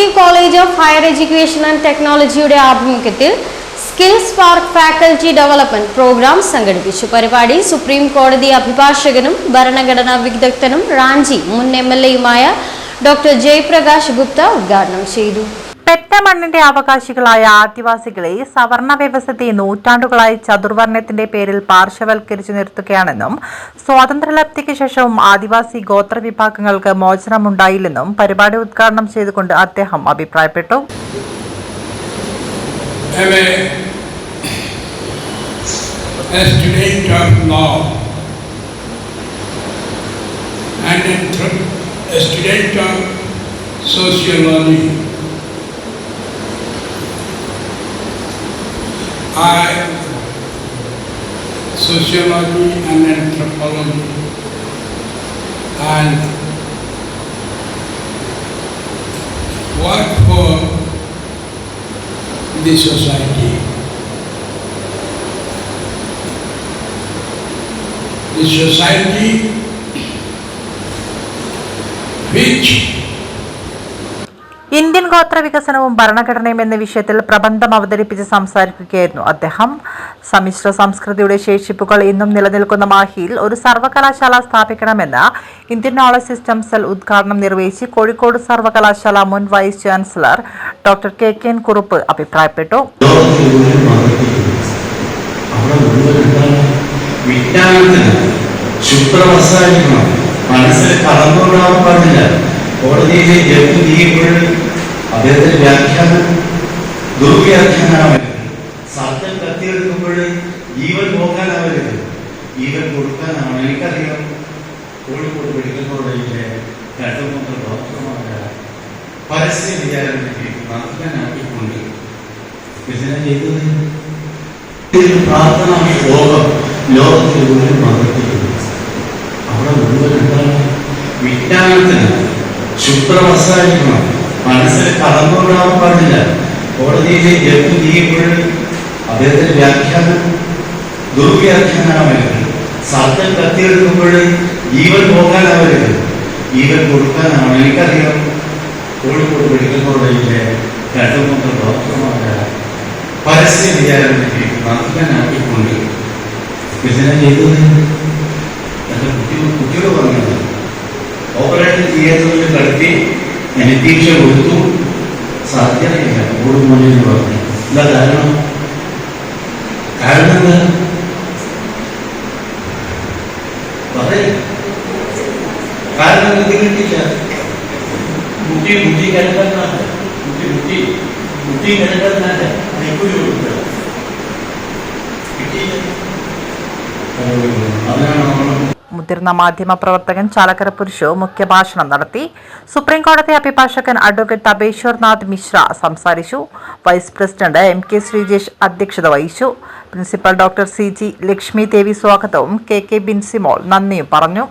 State college of higher education and ടെക്നോളജിയുടെ ആഭിമുഖ്യത്തിൽ skills for faculty development programme സംഘടിപ്പിച്ചു. പരിപാടി സുപ്രീം കോടതി അഭിഭാഷകനും ഭരണഘടനാ വിദഗ്ധനും റാഞ്ചി മുൻ എം എൽ എയുമായ ഡോക്ടർ ജയപ്രകാശ് ഗുപ്ത ഉദ്ഘാടനം ചെയ്തു. പെറ്റ മണ്ണിന്റെ അവകാശികളായ ആദിവാസികളെ സവർണ വ്യവസ്ഥയെ നൂറ്റാണ്ടുകളായി ചതുർവർണത്തിന്റെ പേരിൽ പാർശ്വവൽക്കരിച്ചു നിർത്തുകയാണെന്നും സ്വാതന്ത്ര്യലബ്ധിക്ക് ശേഷവും ആദിവാസി ഗോത്ര വിഭാഗങ്ങൾക്ക് മോചനമുണ്ടായില്ലെന്നും പരിപാടി ഉദ്ഘാടനം ചെയ്തുകൊണ്ട് അദ്ദേഹം അഭിപ്രായപ്പെട്ടു sociology. I sociology and anthropology and work for the society. The society Indian ഗോത്ര വികസനവും ഭരണഘടനയും എന്ന വിഷയത്തിൽ പ്രബന്ധം അവതരിപ്പിച്ച് സംസാരിക്കുകയായിരുന്നു അദ്ദേഹം. സമ്മിശ്ര സംസ്കൃതിയുടെ ശേഷിപ്പുകൾ ഇന്നും നിലനിൽക്കുന്ന മാഹിയിൽ ഒരു സർവകലാശാല സ്ഥാപിക്കണമെന്ന് ഇന്ത്യൻ നോളജ് സിസ്റ്റം സെൽ ഉദ്ഘാടനം നിർവഹിച്ച് കോഴിക്കോട് സർവകലാശാല മുൻ vice chancellor doctor K K N Kurup അഭിപ്രായപ്പെട്ടു. മനസ്സിൽ മുഴുവൻ കോടതിയിലെ ജഡ്ജി നീങ്ങിയപ്പോൾ അദ്ദേഹത്തിന്റെ വ്യാഖ്യാനം ദുർവ്യാഖ്യാനാവരുത് സത്യം കത്തിയെടുക്കുമ്പോൾ ജീവൻ പോകാനാവരുത് ജീവൻ കൊടുക്കാനാണ്. എനിക്കറിയാം. കോഴിക്കോട് മെഡിക്കൽ കോളേജിലെ രണ്ടുമൂന്ന് ഡോക്ടർമാരെ പരസ്യ വിചാരം നടത്താനാക്കിക്കൊണ്ട് വിചാരണ ചെയ്തത് പ്രാർത്ഥന ലോകം ലോകത്തിൽ മുഴുവൻ മതത്തിലുണ്ട് അവിടെ മുഴുവൻ എന്താണ്? വിജ്ഞാനത്തിന് ശുക്രവസാനിക്കണം മനസ്സിൽ കടന്നുകൊണ്ടാവാൻ പാടില്ല. കോടതിയിലെ ജഡ്ജി നീക്കുമ്പോൾ അദ്ദേഹത്തിന്റെ വ്യാഖ്യാനം ദുർവ്യാഖ്യാനാവരുത് സത്യം കത്തിയെടുക്കുമ്പോൾ ജീവൻ പോകാനാവരുത്. ജീവൻ കൊടുക്കാനാണ് എനിക്കറിയാം. കോഴിക്കോട് മെഡിക്കൽ കോളേജിലെ രണ്ടു മൂന്ന് ഡോക്ടർമാരെ പരസ്യ വിചാരം നടത്താനാക്കിക്കൊണ്ട് വിചാരണ ചെയ്തത്? എന്റെ കുട്ടി കുട്ടിയോട് പറഞ്ഞത് ಆಪರೇಟಿಂಗ್ ಥಿಯೇಟರ್ನಲ್ಲಿ ಕಳಿಸಿ ನನಗೆ ದೀಕ್ಷೆ ಹೊತ್ತು ಸಾಧ್ಯ ಇಲ್ಲ ಮೂರು ಮೂಲೆಯಲ್ಲಿ ಇಲ್ಲ ಕಾರಣ ಕಾರಣ ಕಾರಣ मुठी मुठी करता ना है मुठी मुठी मुठी करता ना है नहीं कोई होता है ठीक है और हमें മുതിർന്ന മാധ്യമ പ്രവർത്തകൻ ചാലക്കര പുരുഷു മുഖ്യഭാഷണം നടത്തി. സുപ്രീംകോടതി അഭിഭാഷകൻ അഡ്വക്കേറ്റ് തപേശ്വർനാഥ് മിശ്ര സംസാരിച്ചു. Vice president M K Sreejesh അധ്യക്ഷത വഹിച്ചു. Principal doctor C G Lakshmi Devi സ്വാഗതവും കെ കെ ബിൻസിമോൾ നന്ദിയും പറഞ്ഞു.